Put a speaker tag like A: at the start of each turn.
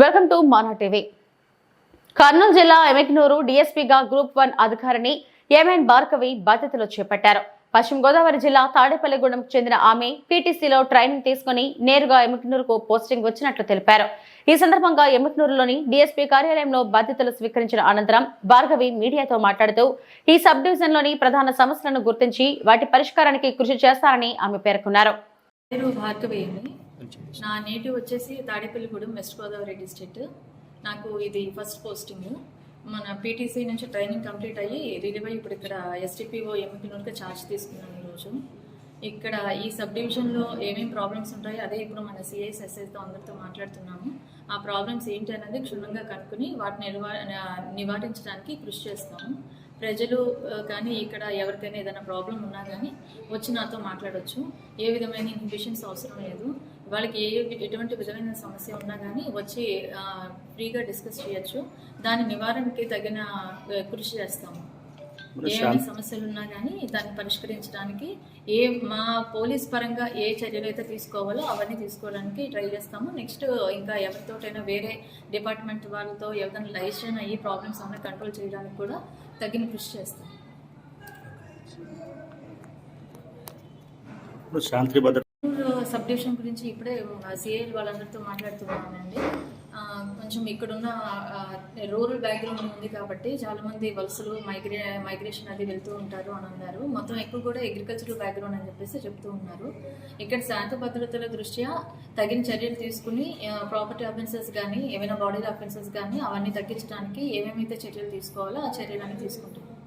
A: Welcome మానా TV. Kurnool జిల్లా ఎమెక్నూరు డిఎస్పీగా group one అధికారిని ఏమైన్ భార్గవి బాధ్యతలు చేపట్టారు. పశ్చిమ గోదావరి జిల్లా తాడేపల్లిగూడెంకు చెందిన ఆమె పీటీసీలో ట్రైనింగ్ తీసుకుని నేరుగా ఎమెక్నూరుకు పోస్టింగ్ వచ్చినట్లు తెలిపారు. ఈ సందర్భంగా ఎమెక్నూరులోని డీఎస్పీ కార్యాలయంలో బాధ్యతలు స్వీకరించిన అనంతరం భార్గవి మీడియాతో మాట్లాడుతూ ఈ సబ్ డివిజన్లోని ప్రధాన సమస్యలను గుర్తించి వాటి పరిష్కారానికి కృషి చేస్తారని ఆమె పేర్కొన్నారు.
B: నా నేటివ్ వచ్చేసి తాడేపల్లిగూడెం వెస్ట్ గోదావరి డిస్ట్రిక్ట్. నాకు ఇది ఫస్ట్ పోస్టింగ్. మన పీటీసీ నుంచి ట్రైనింగ్ కంప్లీట్ అయ్యి రిలీవ్ అయ్యి ఇప్పుడు ఇక్కడ ఎస్టీపీఓ ఎంపీనూరుగా ఛార్జ్ తీసుకున్నాను ఈరోజు ఇక్కడ ఈ సబ్ డివిజన్లో ఏమేమి ప్రాబ్లమ్స్ ఉంటాయో అదే ఇప్పుడు మన సిఐస్ ఎస్ఐతో అందరితో మాట్లాడుతున్నాము. ఆ ప్రాబ్లమ్స్ ఏంటి అనేది క్షుణ్ణంగా కనుక్కుని వాటిని నివారించడానికి కృషి చేస్తాము. ప్రజలు కానీ ఇక్కడ ఎవరికైనా ఏదైనా ప్రాబ్లం ఉన్నా కానీ వచ్చి నాతో మాట్లాడవచ్చు ఏ విధమైన ఇన్హిబిషన్స్ అవసరం లేదు. వాళ్ళకి ఏ ఎటువంటి విధమైన సమస్య ఉన్నా కానీ వచ్చి ఫ్రీగా డిస్కస్ చేయొచ్చు. దాని నివారణకి తగిన కృషి చేస్తాము. ఏమైనా సమస్యలు ఉన్నా కానీ దాన్ని పరిష్కరించడానికి ఏ మా పోలీస్ పరంగా ఏ చర్యలు అయితే తీసుకోవాలో అవన్నీ తీసుకోవడానికి ట్రై చేస్తాము. నెక్స్ట్ ఇంకా ఎవరితోటైనా వేరే డిపార్ట్మెంట్ వాళ్ళతో ఎవరైనా లైసెన్ అయ్యి ప్రాబ్లమ్స్ ఏమైనా కంట్రోల్ చేయడానికి కూడా తగిన కృషి చేస్తాం
C: ఇప్పుడు శాంతి భద్రత
B: సబ్ డివిజన్ గురించి ఇప్పుడే సిఐల్ వాళ్ళందరితో మాట్లాడుతున్నానండి. కొంచెం ఇక్కడున్న రూరల్ బ్యాక్గ్రౌండ్ ఉంది కాబట్టి చాలా మంది వలసలు మైగ్రే మైగ్రేషన్ అది వెళ్తూ ఉంటారు అని అన్నారు. మొత్తం ఎక్కువ కూడా అగ్రికల్చరల్ బ్యాక్గ్రౌండ్ అని చెప్పేసి చెప్తూ ఉన్నారు. ఇక్కడ శాంతి భద్రతల దృష్ట్యా తగిన చర్యలు తీసుకుని ప్రాపర్టీ అఫెన్సెస్ కానీ ఏమైనా బాడీ అఫెన్సెస్ కానీ అవన్నీ తగ్గించడానికి ఏమేమైతే చర్యలు తీసుకోవాలో ఆ చర్యలన్నీ తీసుకుంటున్నాం.